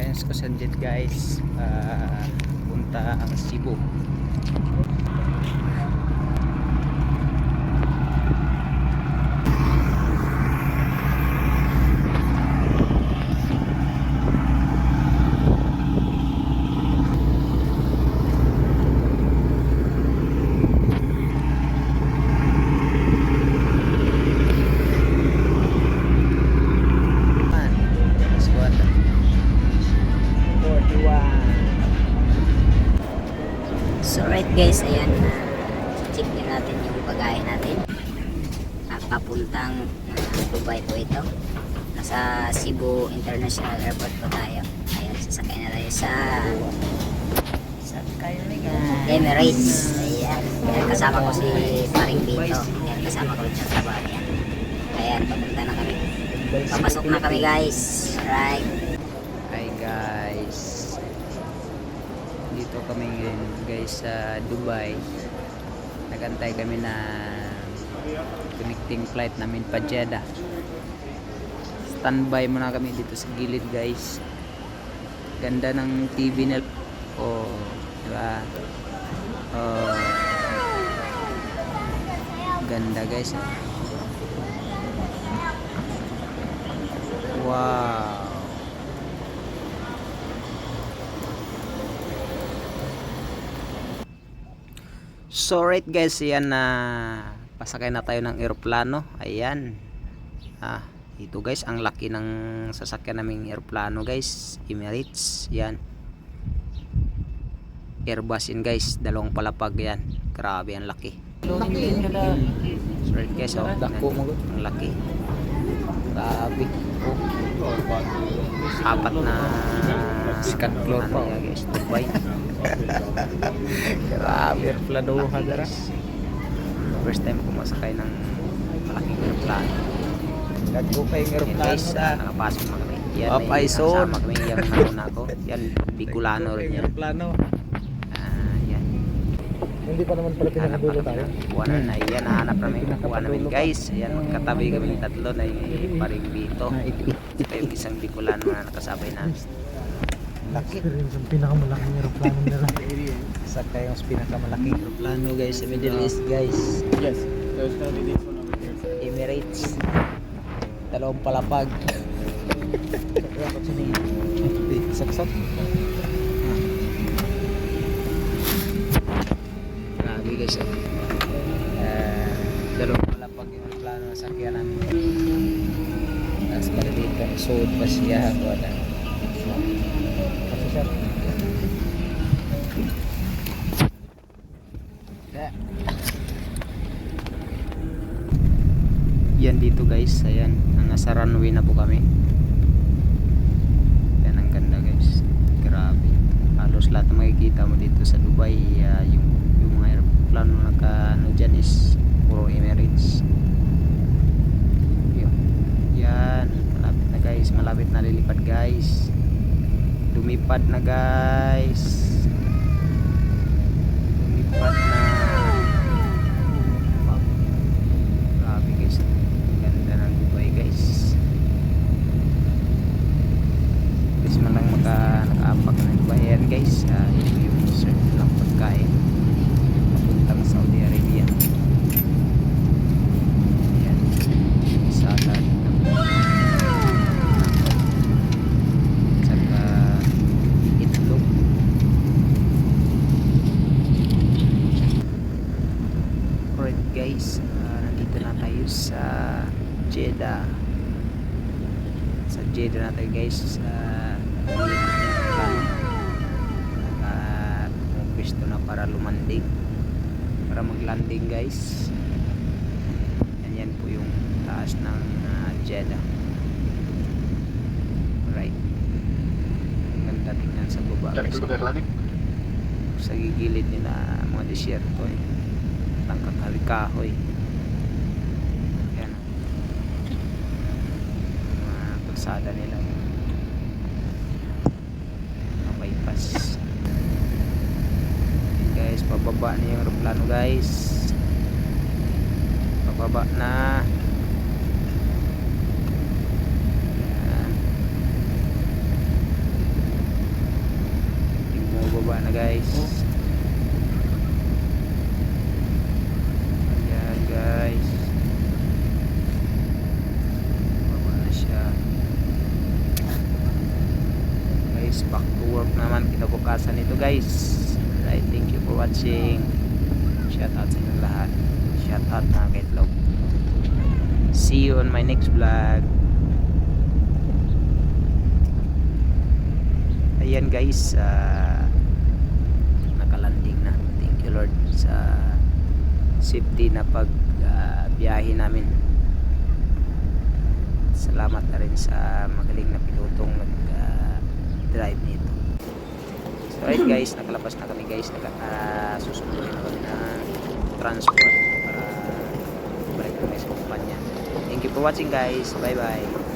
ngayon ko sa jet guys. Uh, punta ang Cebu So right guys, ayan, check din natin yung bagahe natin. At papuntang uh, Dubai po ito. Nasa Cebu International Airport po tayo. Ayan, sasakay na tayo sa Emirates. Ayan, ayan kasama ko si Paring Bito. Ayan, kasama ko rin siya sa niya. Ayan, papunta na kami. Papasok na kami guys. Alright. Hi guys Dito kami ngayon guys sa Dubai Nagantay kami na connecting flight namin pa Jeddah Standby muna kami dito sa gilid guys Ganda ng TV nila Oh, diba? Oh. Ganda guys. ah. Wow. So right guys, yan na pasakay na tayo ng eroplano. Ayan. Ah, ito guys, ang laki ng sasakyan naming eroplano guys. Emirates. Yan. Airbus yan guys, dalawang palapag yan. Grabe ang laki. So right guys, oh, ang laki. Grabe. Oh. Apat na second floor pa oh. guys, Dubai. Grabe, aeroplanuhan dara. First time ko masakay ng malaking aeroplano. Nagpo pa yung Yan aeroplano guys, na. ah, nakapasok na kami. Yan, Up, ay, kasama kami yung nauna ko. Yan, Bicolano rin yan. Aeroplano. Ah. Hindi pa naman pala Hanap pinakadulo na tayo. kami. Kuha na. Yan, nahanap namin. Kuha namin guys. Yan, magkatabi kami tatlo na yung paring Bito. Saka yung isang Bicolano na nakasabay namin. Laki. Experience ang pinakamalaking aeroplano nila. Saka yung pinakamalaking aeroplano guys sa Middle East guys. Yes, there's gonna be this one over here. Emirates. Dalawang palapag. Saksak. Grabe guys. Eh, dalawang palapag yung plano ng sakyan namin. Tapos pala dito, suod pa siya. Wala. Da. Yan dito guys. Ayan. Nasa runway na po kami. Yan ang ganda guys. Grabe. Halos lahat na makikita mo dito sa Dubai. ah, yung, yung mga aeroplano na naka ano dyan is puro Emirates. Yun. Yan. Malapit na guys. Malapit na lilipad guys. Lumipad na guys. Lumipad na. Grabe guys. Ganda ng Dubai guys. Guys man lang maka nakaapak ng Dubai yan guys. Uh, yung serve lang pagkain. Papuntang Saudi Arabia. Yan. Salad. Saka itlog. Alright guys, ah, nandito na tayo sa Jeddah. Sa Jeddah na tayo guys sa Naka na para lumanding. Para maglanding guys. Yan yan po yung taas ng ah, Jeddah. Right. Ang ganda tingnan sa baba guys. Sa gigilid nila mga disyerto eh ng kakalikahoy yan mga kalsada nila. Mga bypass. Yan, guys pababa na yung aeroplano guys. Pababa na. Yan na guys. Ayan guys. Baba na siya. Guys, back to work naman kinabukasan nito guys. Alright, thank you for watching. Shout out sa inyong lahat. Shout out mga kaitlog. See you on my next vlog. Ayan guys, ah, nakalanding na. Thank you Lord sa safety na pag ah, biyahe namin. Salamat na rin sa magaling na pilotong nag-drive nito. So alright guys, nakalabas na kami guys. Naka, uh, susunduin na ng transport para balik kami sa kumpanya. Thank you for watching guys. Bye bye.